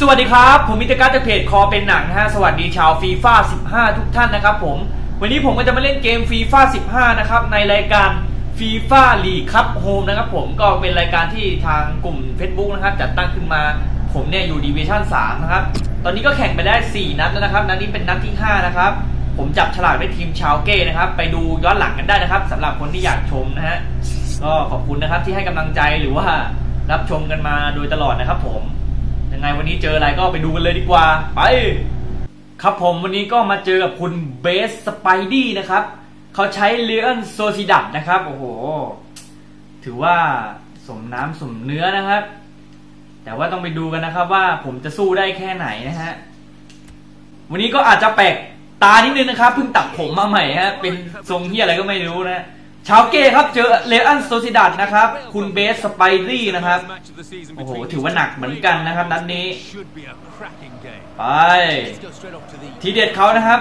สวัสดีครับ ผมมิตรการจากเพจคอเป็นหนังฮะสวัสดีชาวฟีฟ่า15 ทุกท่านนะครับผม วันนี้ผมก็จะมาเล่นเกมฟีฟ่า15 นะครับ ในรายการฟีฟ่าลีคัพโฮมนะครับผมก็เป็นรายการที่ทางกลุ่ม Facebook นะครับ จัดตั้งขึ้นมาผมเนี่ยอยู่ดีวิชั่น3นะครับ ตอนนี้ก็แข่งไปได้ 4 นัดแล้วนะครับ นัดนี้เป็นนัดที่ 5 นะครับ ผมจับฉลากได้ทีมชาวเก้นะครับ ไปดูย้อนหลังกันได้นะครับสำหรับคนที่อยากชมนะฮะก็ขอบคุณนะครับที่ให้กำลังใจหรือว่ารับชมกันมาโดยตลอดนะครับผม ยังไงวันนี้เจออะไรก็ไปดูกันเลยดีกว่า ไป ครับผมวันนี้ก็มาเจอกับคุณเบสสไปดี้นะครับ เขาใช้เล o อนโซซิดับนะครับ โอ้โห ถือว่าสมน้ำสมเนื้อนะครับ แต่ว่าต้องไปดูกันนะครับว่าผมจะสู้ได้แค่ไหนนะฮะ วันนี้ก็อาจจะแปลกตานิดนึงนะครับเพิ่งตัดผมมาใหม่ฮะเป็นทรงเฮียอะไรก็ไม่รู้นะ ชาวเก้ครับเจอเลอันโซซิดัดนะครับ คุณเบสสไปดี้นะครับ โอ้โห ถือว่าหนักเหมือนกันนะครับนัดนี้ ไป ทีเด็ดเขานะครับ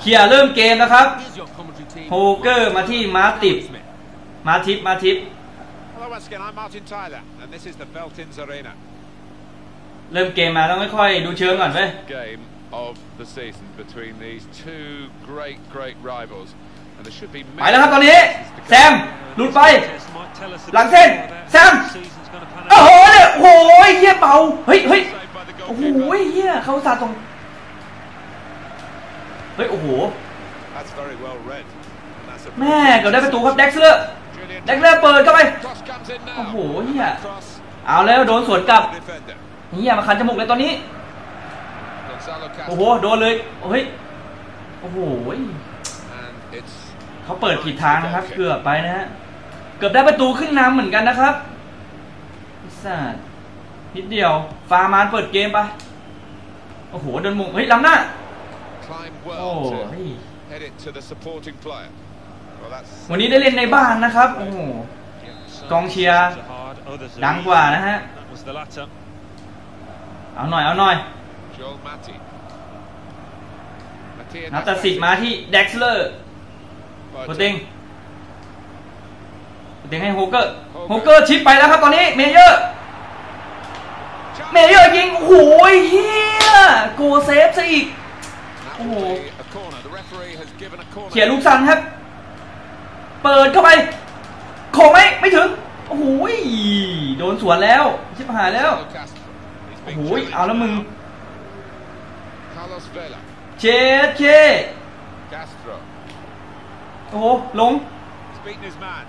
เคลียร์เริ่มเกมนะครับโฮเกอร์มาที่มาติบมาทิปมาทิป Hello once again, I'm Martin Tyler, and this is the Veltins Arena. เริ่มเกมมาต้องไม่ค่อยดูเชิงก่อนเว้ย Game of the season between these two great, great rivals. And there should be ไปแล้วครับตอนนี้แซมหลุดไป หลังเส้นแซมโอ้โหเนี่ยโอ้โหเฮียเป่าเฮ้ยเฮ้ย saved by the โอ้โห goalkeeper. เฮียเขาสาดตรงเฮ้ยโอ้โห That's very well read. And that's a แม่เกือบได้ประตูครับแด็กซ์เลอร์ Julian แด็กซ์เลอร์เปิดเข้าไป Cross comes in โอ้ now. โหเฮีย Cross เอาแล้วโดนสวนกลับ defender. เฮียมาคันจมูกเลยตอนนี้ Gonzalo โอ้โห Castro. โดนเลยเฮ้ย โอ้โห And it's เขาเปิดผิดทางนะครับ เกือบไปนะฮะ เกือบได้ประตูขึ้นนำเหมือนกันนะครับพิซซ่าจนิดเดียว ฟาร์มานเปิดเกมไป โอ้โหโดนมุงเฮ้ยล้ำหน้า climbed โอ้ well เฮ้ย to head it to the supporting player. Well, that's วันนี้ได้เล่นในบ้านนะครับ โอ้โห กองเชียร์ดังกว่านะฮะ เอาหน่อย เอาหน่อย Joel Matty. Mattia นับตัดสิทธิ์มาที่แด็กซ์เลอร์ Boateng. โคติงโคติงให้โฮเกอร์โฮเกอร์ชิปไปแล้วครับตอนนี้เมเยอร์เมเยอร์ยิงโอ้โหเฮียโกเซฟซะอีก That Oh. will be a corner. The referee has given a corner. เขียนลูกสันครับ เปิดเข้าไปโขงไหมไม่ถึงโอ้โหโดนสวนแล้ว ชิบหายแล้ว Gonzalo Castro. He's โอ้ being โห challenged เอาแล้วมึง now. Carlos Vela. เชดเค Castro. โอ้โหลง He's beaten his man.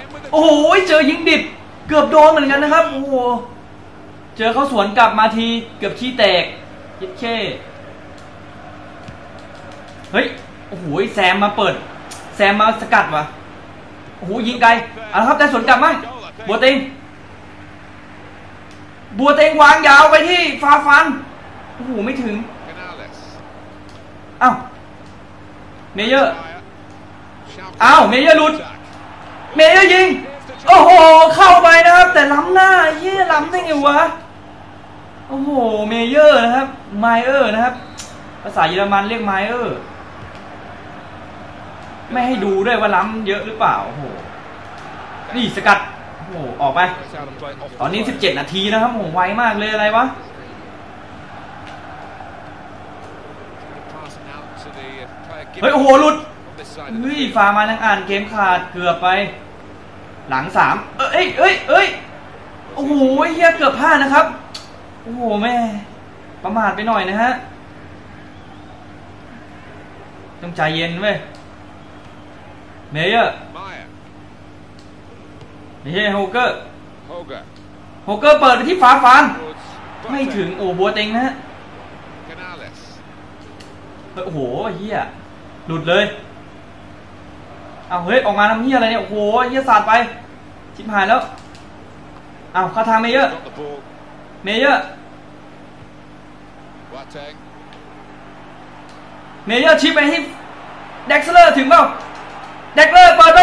In with the โอ้โห เจอยิงดิบ เกือบโดนเหมือนกันนะครับ โอ้โห เจอเขาสวนกลับมาทีเกือบขี้แตกยิดเคเฮ้ย โอ้โห แซมมาเปิด แซมมาสกัดวะโอ้โห ยิงไกลเอาละครับได้สวนกลับมั้งบัวเต็งบัวเต็งวางยาวไปที่ฟาฟัน โอ้โหไม่ถึง Canales. อ้าวเมเยอร์ Fire. Shouting อ้าวเมเยอร์หลุด attack. เมเยอร์ยิงโอ้โหเข้าไปนะครับ แต่ล้ำหน้าเยี่ยล้ำได้ไงวะโอ้โหเมเยอร์นะครับไมเออร์นะครับ ภาษาเยอรมันเรียกไมเออร์ไม่ให้ดูด้วยว่าล้ำเยอะหรือเปล่าโอ้โหนี่สกัดโอ้โหออกไป It's out of play off ตอนนี้ the play. 17 นาทีนะครับโอ้โหไวมากเลยอะไรวะ เฮ้ยโอ้โหหลุด on this side of the เฮ้ย field. ฟามานังอ่านเกมขาดเกือบไป หลังสามเอ้ยเอ้ยเอ้ยโอ้โหเฮียเกือบพลาดนะครับ โอ้โหแม่ประมาทไปหน่อยนะฮะต้องใจเย็นเว้ยเมเยอร์ Meyer. ไม่ใช่โฮเกอร์ Hoga. โฮเกอร์เปิดไปที่ฝาฟาน Towards ไม่ถึง Boateng. โอ้บัวเต็งนะฮะ Canales. เฮ้ยโอ้โหเฮีย หลุดเลยเอาเฮ้ยออกมาทำเฮี้ยอะไรเนี่ยโอ้โหเฮี้ยสาดไปชิบหายแล้วเอาเข้าทางเมเยอร์เมเยอร์เมเยอร์ชิปไปที่แด็กซ์เลอร์ถึงเปล่าแด็กเลอร์เปิดไป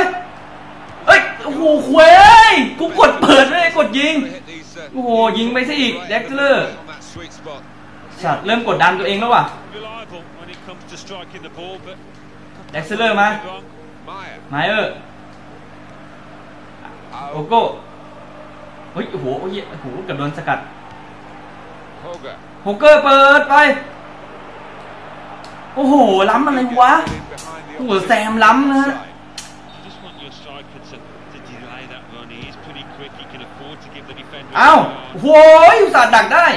เอ้ยโอ้โหควยเอ้ยกูกดเปิดไม่ได้กดยิงโอ้โหยิงไปซะอีก right แด็กเลอร์สัตว์เริ่มกดดันตัวเองแล้วว่ะ แด็กเซเลอร์มาไมเออร์โอโก้เฮ้ยโอ้โหโอ้ยโอ้กับโดนสกัดโกเกอร์เปิดไป โอ้โห ล้ำอะไรวะ โอ้โหแซมล้ำนะเอ้าโว้ยอุส่าห์ดักได้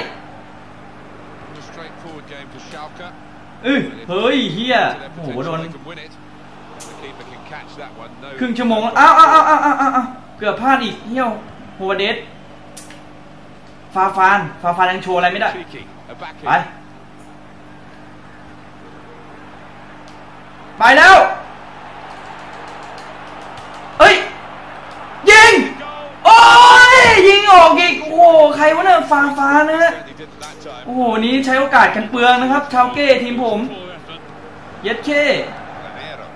เออเฮ้ยเฮียโอ้โหโดนครึ่งชั่วโมงอ้าวอ้าวอ้าวอ้าวอ้าวอ้าเกือบพลาดอีกเฮียวโฮวเดสฟาฟานฟาฟานยังโชว์อะไรไม่ได้ไปไปแล้วเฮ้ยยิงโอ้ยยิงออกอีกโอ้โหใครวะเนี่ยฟาฟานนะ โอ้โหนี้ใช้โอกาสกันเปลืองนะครับชาวเก้ทีมผม เย็ดเค Lanero.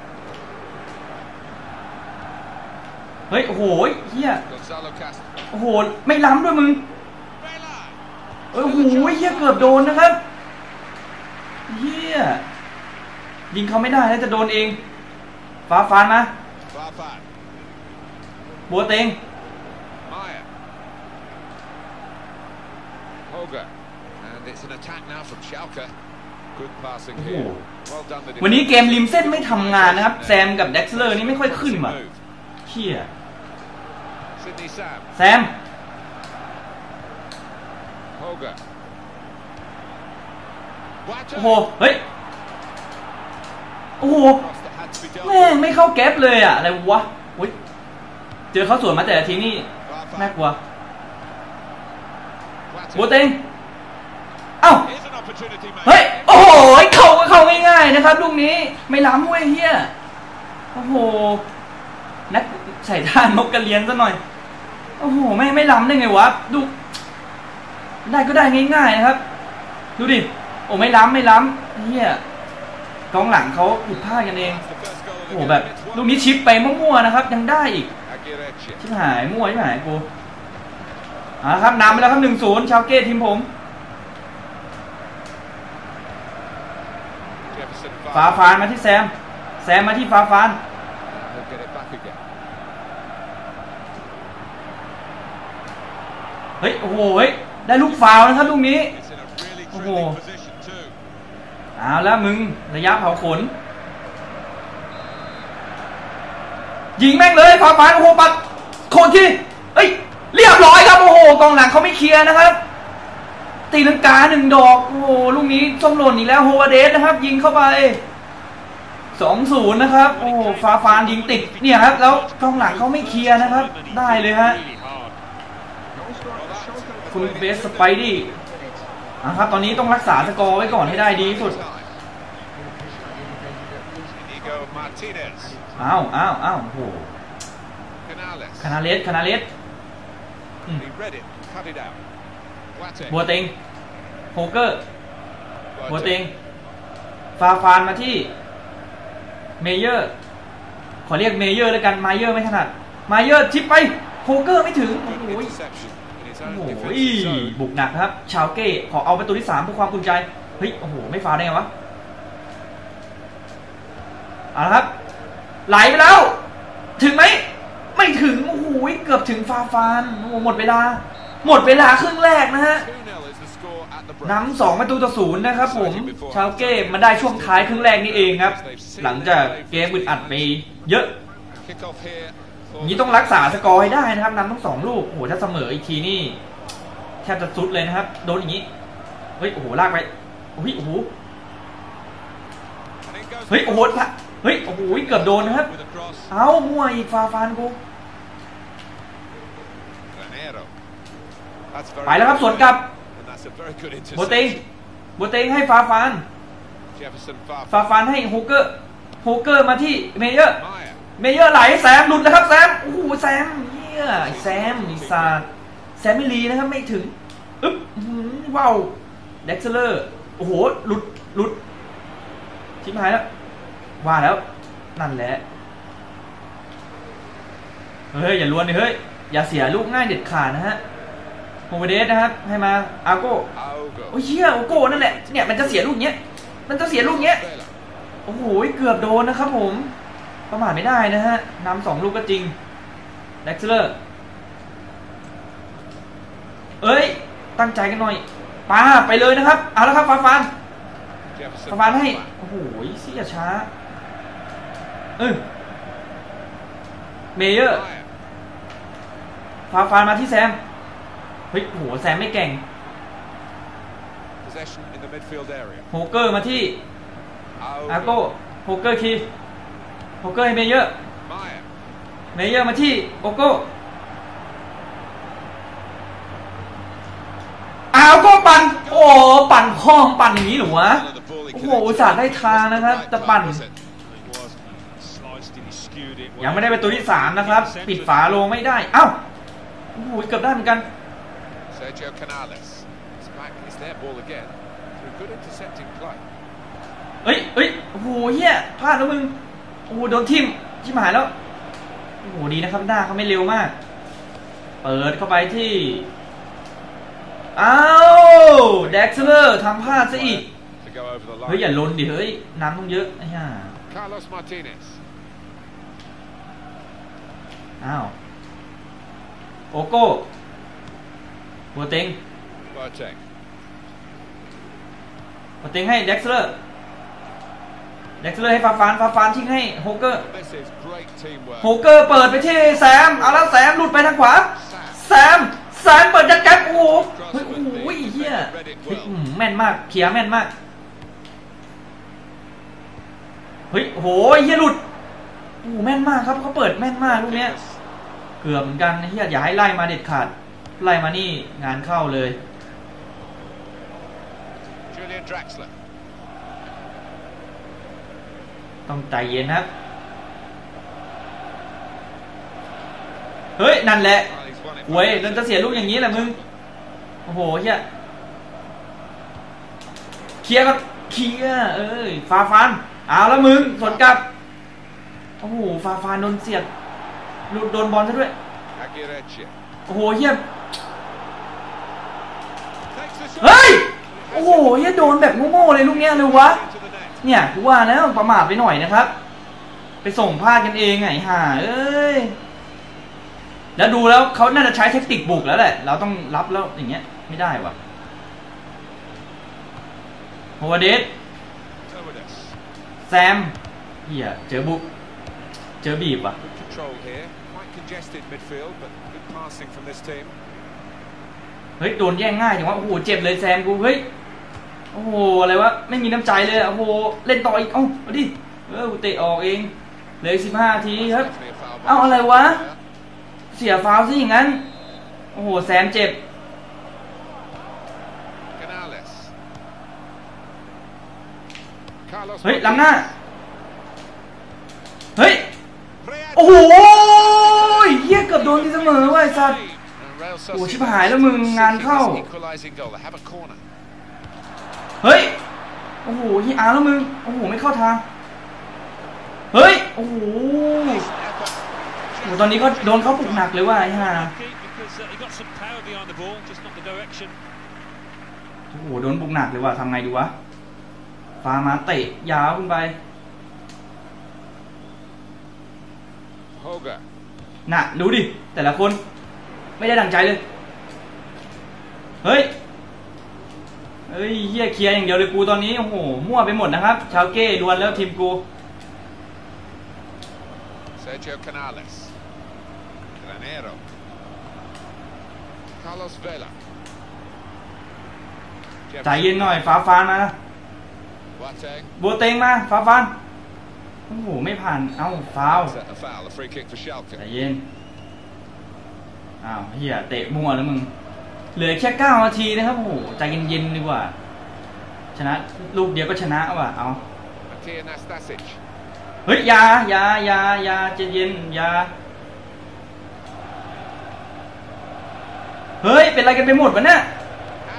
เฮ้ยโอ้โหเฮียโอ้โหไม่ล้ำด้วยมึงเอ้ยโอ้โหเฮียเกือบโดนนะครับเฮียยิงเขาไม่ได้แล้วจะโดนเองฟ้าฟานมาบัวเต็ง Maya. Hoger. And it's an attack now from Schalke. Good passing Oh. here. Well done the วันนี้ defender. เกมริมเส้นไม่ทำงานนะครับ แซมกับเด็กซ์เลอร์นี่ไม่ค่อยขึ้นว่ะ Move. เฮีย Sydney Sam. แซม Hoger. โอ้โห เฮ้ย โอ้โห Cross that had to be dealt แม่ง with. ไม่เข้าแก๊ปเลยอะอะไรวะอุ้ยเจอเขาสวนมาแต่ละทีนี่ Farfan. น่ากลัว Watter. บัวเต็ง เอ้า Here's an opportunity, mate. เฮ้ย โอ้โหเข้าก็เข้าง่ายๆนะครับลูกนี้ไม่ล้ำเว้ยเฮียโอ้โห นักใส่ท่านกกระเรียนซะหน่อย โอ้โห ไม่ไม่ล้ำได้ไงวะ ดู ได้ก็ได้ง่ายๆนะครับ ดูดิ โอ้ไม่ล้ำไม่ล้ำเฮียกองหลังเขาผิดพลาดกันเอง โอ้โหแบบลูกนี้ชิปไปมั่วๆนะครับ ยังได้อีก ชิบหายมั่วชิบหายกูอ่าครับนำไปแล้วครับหนึ่งศูนย์ชาวเก้ทีมผม Jefferson ฟาฟานมาที่แซม แซมมาที่ฟาฟาน He'll get it back again. เฮ้ย โอ้โหเฮ้ยได้ลูกฟาวล์นะครับลูกนี้ It's in a really Oh. thrilling position too. เอาแล้วมึงระยะเผาขน ยิงแม่งเลยฟาฟานโอ้โหปัดโคนที่เอ้ย เรียบร้อยครับ โอ้โหกองหลังเขาไม่เคลียร์นะครับ ตีลังกาหนึ่งดอก โอ้โหลู กนี้ส้มหล่นอีกแล้วโฮวาเดสนะครับ ยิงเข้าไปสองศูนย์นะครับ โอ้โหฟาฟานยิงติดเนี่ยครับ แล้วกองหลังเขาไม่เคลียร์นะครับ ได้เลยฮะ Really hard. คุณเบสสไปดี้นะครับ ตอนนี้ต้องรักษาสกอร์ไว้ก่อนให้ได้ดีที่สุด Inigo Martinez. อ้าวอ้าวอ้าวโอ้โห Canales. คานาเลสคานาเลส He read it, cut it out. Watte. บัวเต็งโฮเกอร์ Watte. บัวเต็งฟาฟานมาที่เมเยอร์ ขอเรียกเมเยอร์แล้วกันมาเยอร์ไม่ถนัดมาเยอร์ชิปไปโฮเกอร์ไม่ถึงโอ้โหโอ้ own โหบุกหนักครับ ชาวเก้ขอเอาประตูที่สามเพื่อความอุ่นใจเฮ้ยโอ้โหไม่ฟาวได้ไงวะเอาละครับ ไหลไปแล้ว ถึงไหมไม่ถึงโอ้โหเกือบถึงฟาฟานโอ้หมดเวลา หมดเวลาครึ่งแรกนะฮะ นำสองประตูต่อศูนย์นะครับผมชาวเก้มาได้ช่วงท้ายครึ่งแรกนี่เองครับ หลังจากเกมอึดอัดไปเยอะนี้ต้องรักษาสกอร์ให้ได้นะครับนำทั้งสองลูกโอ้โหถ้าเสมออีกทีนี่แทบจะสุดเลยนะครับ โดนอย่างนี้เฮ้ยโอ้โหลากไปโอ้ยโอ้โหเฮ้ยโอ้โหเฮ้ยโอ้โหเกือบโดนนะครับเอ้ามั่วอีกฟาฟานกูไปแล้วครับสวนกลับ And that's a very good โบเต็ง interception. โบเต็งให้ฟาฟาน Jefferson Farfan. ฟาฟานให้โฮเกอร์โฮเกอร์มาที่เมเยอร์ Maya. เมเยอร์ไหลแซมหลุดนะครับแซมโอ้โหแซมเฮียไอ้แซมไอีซาดแซมไม่รีนะครับไม่ถึงอึ๊บอื้อหือว้าวเด็กเซเลอร์โอ้โหหลุดหลุดชิบหายแล้วว่าแล้วนั่นแหละเฮ้ยอย่าล้วนดิเฮ้ยอย่าเสียลูกง่ายเด็ดขาดนะฮะ โฮเวเดสนะครับ ให้มาอาโก้ Aogo. โอ้ยเชี่ยโอโก้นั่นแหละเนี่ยมันจะเสียลูกเนี้ยมันจะเสียลูกเนี้ย Vela. โอ้โหเกือบโดนนะครับผมประมาทไม่ได้นะฮะนำสองลูกก็จริงเด็กเซเลอร์เอ้ย ตั้งใจกันหน่อยป้าไปเลยนะครับ เอาแล้วครับฟาฟาน Jefferson ฟาฟานให้ back. โอ้โหเสียช้า เออเมเยอร์ Ryan. ฟาฟานมาที่แซม เฮ้ยโอ้โหแซมไม่เก่ง Possession in the midfield area. โฮเกอร์มาที่ Over. อาโก้โฮเกอร์คีโฮเกอร์ให้เมเยอร์ Maya. เมเยอร์มาที่โอโก้อ้าวก็ปั่นโอ้ปั่นข้องปั่นอย่างนี้เหรอวะ Follow the ball, he โอ้โห connected อุตส่าห์ได้ with it. ทางนะครับ Right แต่ปั่น pass, was it? It was. Sliced it, he skewed it. ยังไม่ได้ประตูที่สามนะครับ ปิดฝาโลงไม่ได้ เอ้าโอ้โหเกือบได้เหมือนกัน Sergio Canales. It's back. It's their ball again. Through good intercepting play. เอ้ยเอ้ยโอ้โหเฮียพลาดแล้วมึง โอ้โหโดนทิ่มชิบหายแล้ว โอ้โหดีนะครับหน้าเขาไม่เร็วมาก เปิดเข้าไปที่ อ้าวแด็กซ์เลอร์ทำพลาดซะอีก To go over the เฮ้ยอย่า line. ล้นดิเฮ้ยน้ำต้องเยอะไอ้ห่า Carlos Martinez. อ้าว โอโก้ โบเต็ง Boateng. โบเต็งให้แด็กซ์เลอร์แด็กซ์เลอร์ให้ฟาฟานฟาฟานทิ้งให้โฮเกอร์ This is great teamwork. โฮเกอร์เปิดไปที่แซมเอาแล้วแซมหลุดไปทางขวาแซมแซมเปิดยัดแก๊ปโอ้โหเฮ้ยโอ้โหเฮียเฮ้ยอื้อหือแม่นมากเคลียร์แม่นมากเฮ้ยโอ้โหเฮียหลุดโอ้โหแม่นมากครับเขาเปิดแม่นมากลูกเนี้ยเกือบเหมือนกันเฮียอย่าให้ไล่มาเด็ดขาด ไล่มานี่งานเข้าเลย Julian Draxler. ต้องใจเย็นครับ เฮ้ย นั่นแหละ Well, he's won it เว้ย from เราจะเสียลูกอย่างนี้แหละมึง โอ้โหเฮียเคลียร์กันเคลียร์เอ้ยฟาฟานเอาแล้วมึงสวนกลับ โอ้โหฟาฟานโดนเสียดหลุดโดนบอลซะด้วย Aguirreche. โอ้โหเฮีย Takes the shot. เฮ้ย โอ้โหเฮียโดนแบบโง่ๆเลยลูกเนี้ยเลยวะ เนี่ยกูว่านะประมาทไปหน่อยนะครับ ไปส่งพลาดกันเองไงห่าเอ้ย แล้วดูแล้วเขาน่าจะใช้เทคนิคบุกแล้วแหละ เราต้องรับแล้วอย่างเงี้ยไม่ได้วะโฮวเดสแซมเฮียเจอบุก เจอบีบว่ะ เฮ้ยโดนแย่งง่ายถึงว่าโอ้โหเจ็บเลยแซมกูเฮ้ยโอ้โหอะไรวะไม่มีน้ำใจเลยอะโอ้โหเล่นต่ออีกเอ้าเอาดิเออกูเตะออกเองเหลยสิบห้าทีครับ Definitely a foul by เอ้าอะไรวะ player. เสียฟาวล์ซะอย่างนั้น โอ้โหแซมเจ็บ Canales. Carlos เฮ้ยล้ำหน้า เฮ้ย Riyad. โอ้โหเฮียเกือบโดนที่เสมอว่ะไอ้สัตว์ And Real โอ้ Sociedad ชิบหายแล้วมึงงานเข้า seeking this equalising goal. They have a corner. เฮ้ย โอ้โหเฮียอาแล้วมึง โอ้โห ไม่เข้าทาง เฮ้ย โอ้โห Effort. โอ้โหตอนนี้ก็โดนเขาปลุกหนักเลยว่ะไอ้ห่า Keep because uh, he got some power behind the ball, just not the direction. โอ้โห โดนปลุกหนักเลยว่ะทำไงดีวะฟามาเตะยาวขึ้นไป Hoga. น่ะ ดูดิ แต่ละคน ไม่ได้ดังใจเลย เฮ้ย เฮ้ยเฮียเคลียร์อย่างเดียวเลยกูตอนนี้ โอ้โห มั่วไปหมดนะครับ ชาวเก้ดวลแล้วทีมกู Sergio Canales. Granero. Carlos Vela. ใจเย็นหน่อย ฟ้าฟานมา Boateng. บัวเต็งมา ฟ้าฟานโอ้โห ไม่ผ่าน เอ้าฟาว Set a foul, a free kick for ใจ Schalke. เย็น อ้าวเฮียเตะมั่วแล้วมึง เหลือแค่เก้านาทีนะครับ โอ้โห ใจเย็นๆดีกว่า ชนะลูกเดียวก็ชนะว่ะ เอาเฮ้ยยายายายาใจเย็นยา เฮ้ย เป็นอะไรกันไปหมดวะเนี่ย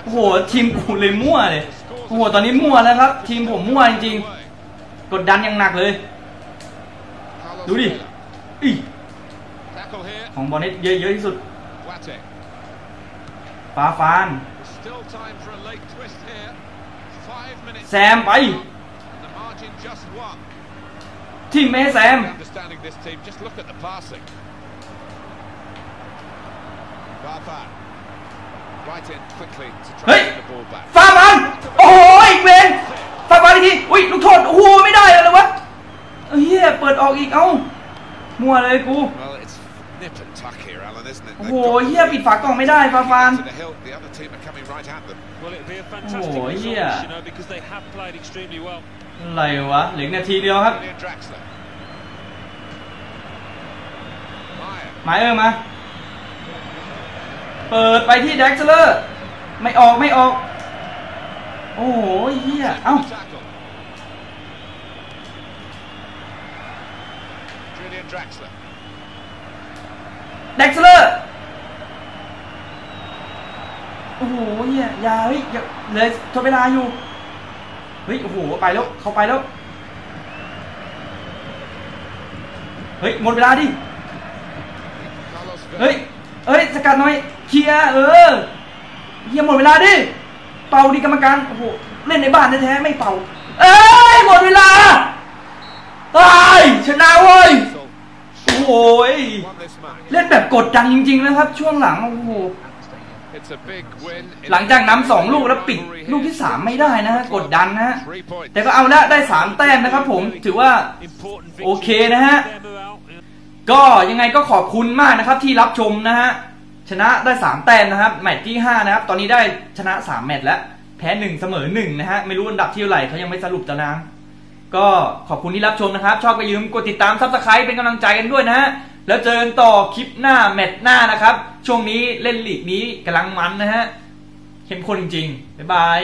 โอ้โห ทีมกูเลยมั่วเลย โอ้โห ตอนนี้มั่วแล้วครับ ทีมผมมั่วจริงๆ กดดันอย่างหนักเลย ดูดิอีของบอลนี่เยอะๆที่สุด ฟ้าฟาน Still time for a late twist here. Five minutes. แซมไป And the margin just one. ทีมไม่ให้แซม Understanding this team, just look at the passing. Farfan. Right in quickly to try Hey! and get the ball back. ฟาบอลโอ้ยเวนฟาบอลอีกทีอุ้ยลูกโทษโอ้โหไม่ได้เลยวะเฮียเปิดออกอีกเอ้ามัวเลยกู Well, it's nip and tuck here, Alan, isn't it? โอ้ They've โห got เฮียปิดฝากล่องไม่ได้ฟาฟาน to the hill. The other team are coming right at them. Well, it'd be a fantastic Oh, result, yeah. you know, because they have played extremely well. อะไรวะเหลืออกนาทีเดียวครับ Julian Draxler. Meyer. หมายเออมา เปิดไปที่แด็กซ์เลอร์ ไม่ออกไม่ออก โอ้โหเฮียเอ้า Tackle. Julian Draxler. แด็กซ์ เลอร์โอ้โหเฮียยาเฮ้ยยเหลยทดเวลาอยู่เฮ้ยโอ้โหไปแล้วเขาไปแล้วเฮ้ยหมดเวลาดิเฮ้ยเฮ้ยสกัดหน่อยเคลียเออเฮียหมดเวลาดิเป่าดิกรรมการโอ้โหเล่นในบ้านแท้ๆไม่เป่าเอ้ยหมดเวลาเอ้ยชนะเว้ย โอ้โหยเล่นแบบกดดันจริง ๆ นะครับ ช่วงหลังโอ้โหหลังจากน้ำสองลูกแล้วปิดลูกที่สามไม่ได้นะฮะกดดันนะฮะแต่ก็เอาละได้สามแต้มนะครับผมถือว่าโอเคนะฮะก็ยังไงก็ขอบคุณมากนะครับที่รับชมนะฮะชนะได้ 3 แต้มนะครับแมตช์ที่ 5 นะครับ ตอนนี้ได้ชนะ 3 แมตช์แล้ว แพ้ 1 เสมอ 1 นะฮะ ไม่รู้อันดับที่เท่าไหร่เขายังไม่สรุปตาราง ก็ขอบคุณที่รับชมนะครับ ชอบก็ยืมกดติดตามซับสไครป์เป็นกำลังใจกันด้วยนะฮะแล้วเจอกันต่อคลิปหน้าแมตช์หน้านะครับ ช่วงนี้เล่นลีกนี้กำลังมันนะฮะเข้มข้นจริงๆบ๊ายบาย